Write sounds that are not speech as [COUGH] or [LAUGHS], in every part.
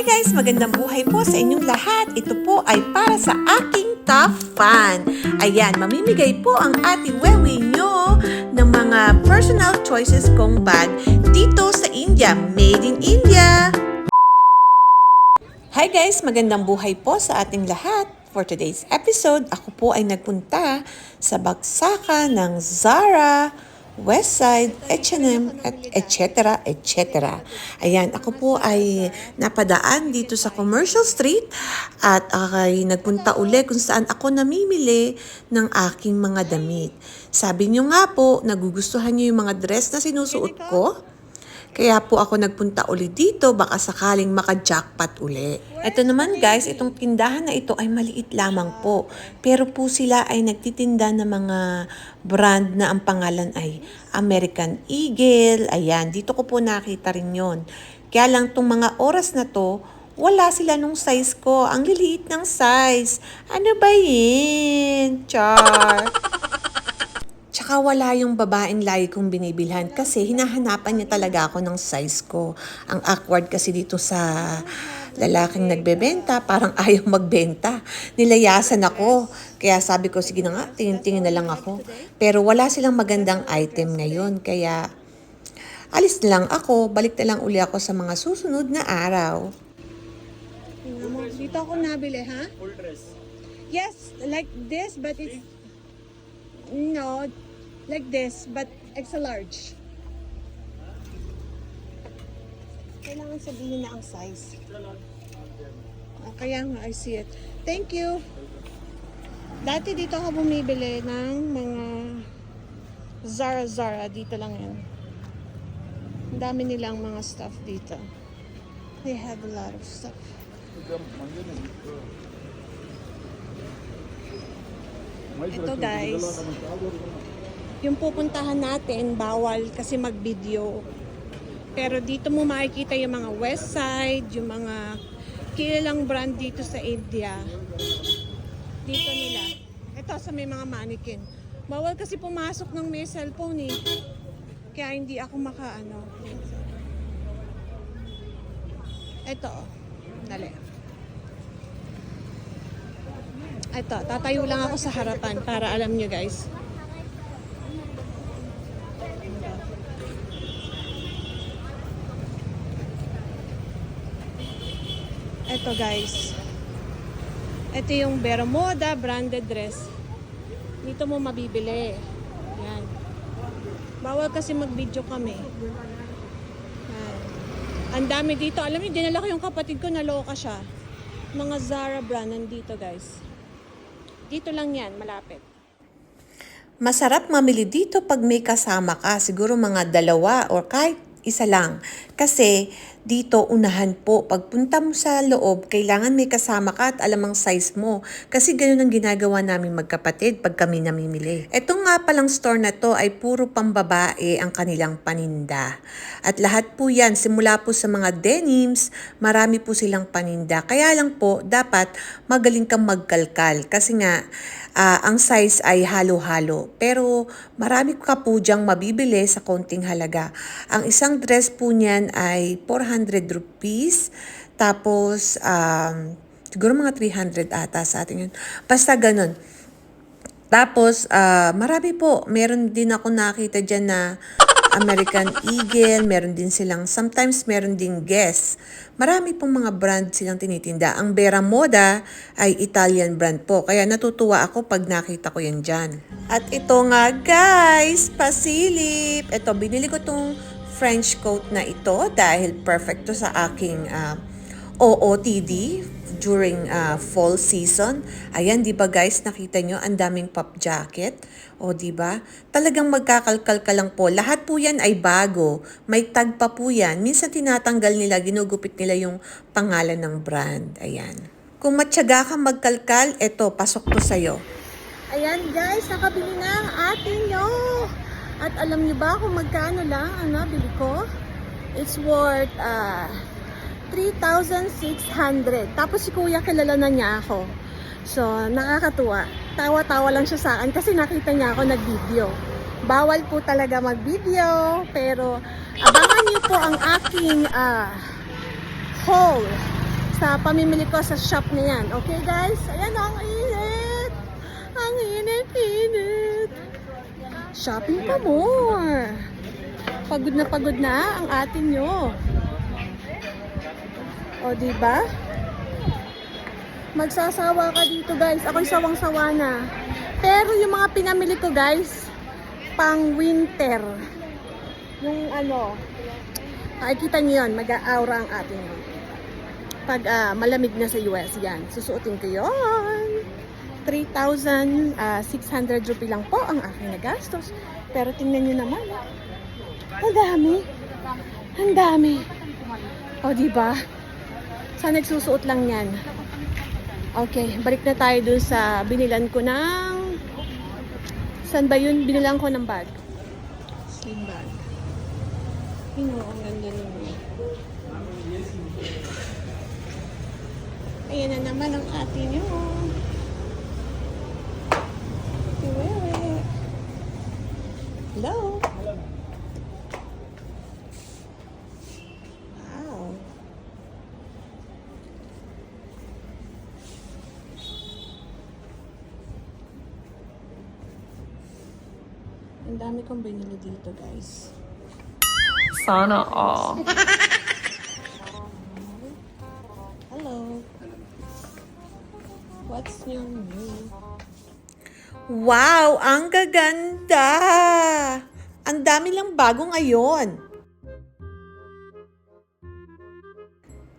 Hi guys! Magandang buhay po sa inyong lahat. Ito po ay para sa aking top fan. Ayan, mamimigay po ang ate Wewe nyo ng mga personal choices kong bag dito sa India. Made in India! Hi guys! Magandang buhay po sa ating lahat. For today's episode, ako po ay nagpunta sa bagsaka ng Zara, Westside, H&M, at etc. etc. Ayan, ako po ay napadaan dito sa Commercial Street at ay nagpunta uli kung saan ako namimili ng aking mga damit. Sabi niyo nga po, nagugustuhan niyo yung mga dress na sinusuot ko? Kaya po ako nagpunta uli dito, baka sakaling maka-jackpot uli. Ito naman guys, itong tindahan na ito ay maliit lamang po. Pero po sila ay nagtitinda ng mga brand na ang pangalan ay American Eagle. Ayan, dito ko po nakita rin yon. Kaya lang tong mga oras na to, wala sila nung size ko. Ang liliit ng size. Ano ba yun? Char. Tsaka wala yung babaeng lagi kong binibilhan kasi hinahanapan niya talaga ako ng size ko. Ang awkward kasi dito sa lalaking nagbebenta, parang [LAUGHS] ayaw magbenta. Nilayasan ako. Kaya sabi ko, sige na nga, tingin-tingin na lang ako. Pero wala silang magandang item ngayon. Kaya alis na lang ako, balik na lang uli ako sa mga susunod na araw. Dito ako nabili, ha? Full dress. Yes, like this, but it's... No, like this, but extra large. Kailangan sabihin na ang size. Ah, kaya nga, I see it. Thank you. Dati dito ako bumibili ng mga Zara Zara. Dito lang yan. Ang dami nilang mga stuff dito. They have a lot of stuff. Ito guys, yung pupuntahan natin, bawal kasi mag-video. Pero dito mo makikita yung mga west side, yung mga kilalang brand dito sa India. Dito nila. Ito sa may mga mannequin. Bawal kasi pumasok ng may cellphone eh. Kaya hindi ako makaano. Ito. Dali. Ito, tatayo lang ako sa harapan para alam nyo guys. Ito guys. Ito yung Bermuda branded dress. Dito mo mabibili. Yan. Bawal kasi mag-video kami. Yan. Ang dami dito. Alam niyo, dinala ko yung kapatid ko, naloka siya. Mga Zara brand nandito guys. Dito lang yan, malapit. Masarap mamili dito pag may kasama ka, siguro mga dalawa or kahit isa lang. Kasi dito unahan po, pagpunta mo sa loob, kailangan may kasama ka at alam ang size mo. Kasi ganun ang ginagawa namin magkapatid pag kami namimili. Ito nga palang store na to ay puro pambabae ang kanilang paninda. At lahat po yan, simula po sa mga denims, marami po silang paninda. Kaya lang po, dapat magaling kang magkalkal. Kasi nga, Ah, ang size ay halo-halo. Pero marami ka po diyang mabibili sa konting halaga. Ang isang dress po niyan ay 400 rupees. Tapos, um, siguro mga 300 ata sa atin yun. Basta ganun. Tapos, ah, marami po. Meron din ako nakita dyan na American Eagle, meron din silang, sometimes meron din Guess. Marami pong mga brand silang tinitinda. Ang Vera Moda ay Italian brand po. Kaya natutuwa ako pag nakita ko yan dyan. At ito nga guys, pasilip. Ito, binili ko tong French coat na ito dahil perfect to sa aking ah, OOTD during uh, fall season. Ayan, di ba guys, nakita nyo, ang daming pop jacket. O, di ba? Talagang magkakalkal ka lang po. Lahat po yan ay bago. May tag pa po yan. Minsan tinatanggal nila, ginugupit nila yung pangalan ng brand. Ayan. Kung matyaga ka magkalkal, eto, pasok to sa'yo. Ayan guys, nakabili na ang atin nyo. At alam niyo ba kung magkano lang ang nabili ko? It's worth uh, 3,600. Tapos si kuya kilala na niya ako. So, nakakatuwa. Tawa-tawa lang siya sa akin kasi nakita niya ako nag-video. Bawal po talaga mag-video, pero abangan niyo po ang aking ah, haul sa pamimili ko sa shop na yan. Okay guys? Ayan ang init! Ang init-init! Shopping pa more! Pagod na pagod na ang atin nyo. O, di ba? Magsasawa ka dito guys. Ako'y sawang-sawa na. Pero yung mga pinamili ko guys, pang winter. Yung ano, makikita nyo yun, mag-aura ang atin yun. Pag ah, malamig na sa US, yan, susuotin ko yun. 3,600 rupee lang po ang aking nagastos. Pero tingnan nyo naman, ang dami. Ang dami. O, di ba? Saan nagsusuot lang yan? Okay, balik na tayo dun sa binilan ko ng... Saan ba yun? Binilan ko ng bag. Same bag. Yun o, ang ganda nun. Ayan na naman ang atin yun. Iwewe. Hello? Wow. Ang dami kong binili dito, guys. Sana all. [LAUGHS] Wow, ang gaganda! Ang dami lang bago ngayon.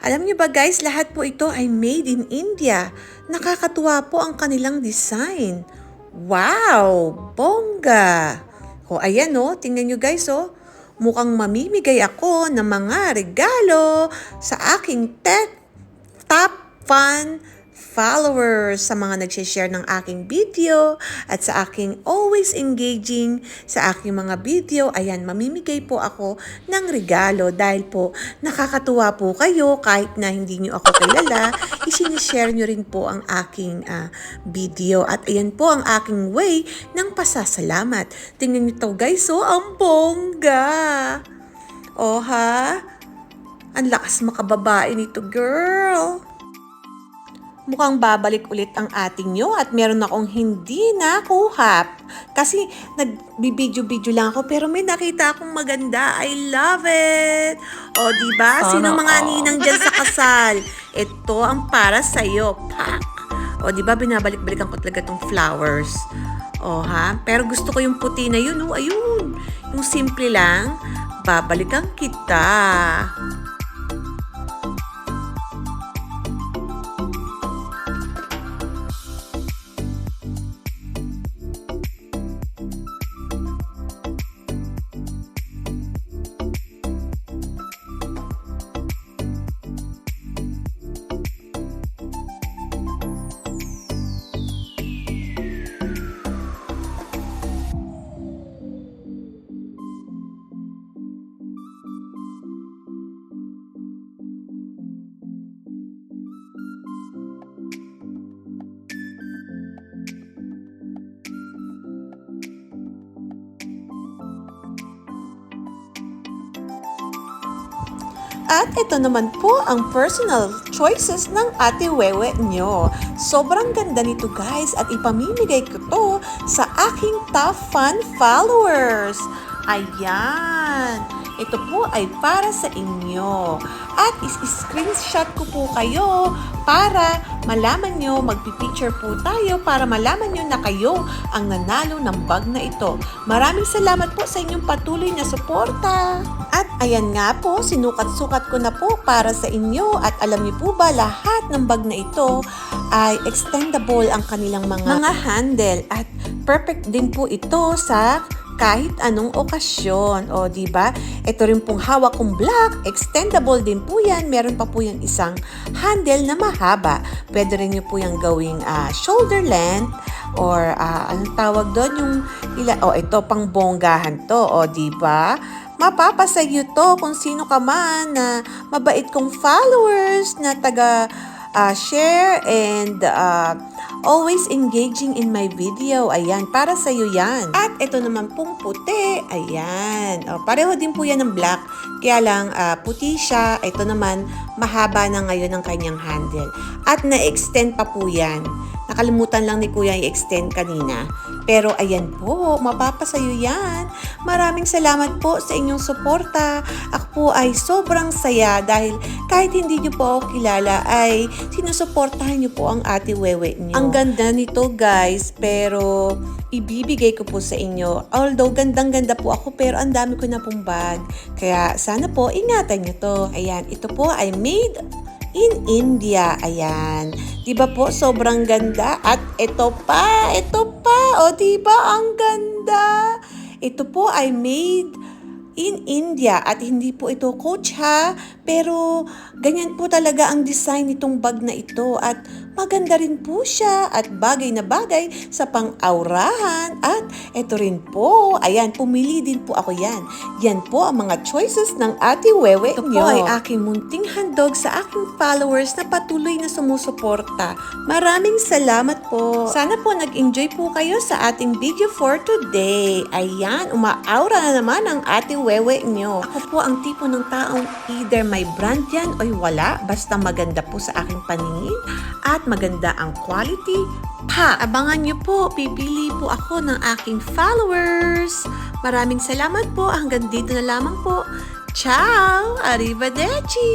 Alam niyo ba guys, lahat po ito ay made in India. Nakakatuwa po ang kanilang design. Wow! Bongga! O ayan o, tingnan niyo guys o. Mukhang mamimigay ako ng mga regalo sa aking tech top fan followers sa mga nagsishare ng aking video at sa aking always engaging sa aking mga video. Ayan, mamimigay po ako ng regalo dahil po nakakatuwa po kayo kahit na hindi nyo ako kilala, [LAUGHS] isinishare nyo rin po ang aking ah, video. At ayan po ang aking way ng pasasalamat. Tingnan nyo to guys, oh, ang bongga! Oh? Ang lakas makababae nito, girl. Mukhang babalik ulit ang ating nyo at meron akong hindi nakuha. Kasi nagbibidyo-video lang ako pero may nakita akong maganda. I love it! O, di ba? Sino mga ninang dyan sa kasal? [LAUGHS] Ito ang para sa'yo. Pak! O, di ba? Binabalik-balikan ko talaga tong flowers. O, ha? Pero gusto ko yung puti na yun. O, ayun. Yung simple lang. Babalikan kita. At ito naman po ang personal choices ng ate Wewe nyo. Sobrang ganda nito guys at ipamimigay ko to sa aking top fan followers. Ayan. Ito po ay para sa inyo. At is-screenshot ko po kayo para malaman nyo, magpipicture po tayo para malaman nyo na kayo ang nanalo ng bag na ito. Maraming salamat po sa inyong patuloy na suporta. At ayan nga po, sinukat-sukat ko na po para sa inyo at alam niyo po ba lahat ng bag na ito ay extendable ang kanilang mga, mga handle at perfect din po ito sa kahit anong okasyon. O, di ba? Ito rin pong hawak kong black, extendable din po yan. Meron pa po yan isang handle na mahaba. Pwede rin nyo po yung gawing ah, shoulder length or ah, anong tawag doon yung ila oh ito pang bonggahan to o di ba mapapasayo to kung sino ka man na mabait kong followers na taga ah, share and ah, Always engaging in my video. Ayan, para sa iyo yan. At ito naman pong puti. Ayan. O, pareho din po yan ng black. Kaya lang, ah, puti siya. Ito naman, mahaba na ngayon ang kanyang handle. At na-extend pa po yan. Nakalimutan lang ni Kuya i-extend kanina. Pero ayan po, mapapasayo yan. Maraming salamat po sa inyong suporta. Ako po ay sobrang saya dahil kahit hindi niyo po ako kilala ay sinusuportahan niyo po ang ate Wewe niyo. Ang ganda nito guys, pero ibibigay ko po sa inyo. Although gandang-ganda po ako pero ang dami ko na pong bag. Kaya sana po ingatan niyo to. Ayan, ito po ay made in India. Ayan. 'Di ba po sobrang ganda at ito pa, ito pa. O 'di ba ang ganda? Ito po ay made in India at hindi po ito coach ha, pero ganyan po talaga ang design nitong bag na ito at maganda rin po siya at bagay na bagay sa pang-aurahan at ito rin po, ayan, pumili din po ako yan. Yan po ang mga choices ng Ate Wewe Ito po ay aking munting handog sa aking followers na patuloy na sumusuporta. Maraming salamat po. Sana po nag-enjoy po kayo sa ating video for today. Ayan, umaaura na naman ang Ate Wewe nyo. Ako po ang tipo ng taong either may brand yan o wala, basta maganda po sa aking paningin at maganda ang quality, pa! Abangan nyo po, pipili po ako ng aking followers. Maraming salamat po. Hanggang dito na lamang po. Ciao! Arrivederci!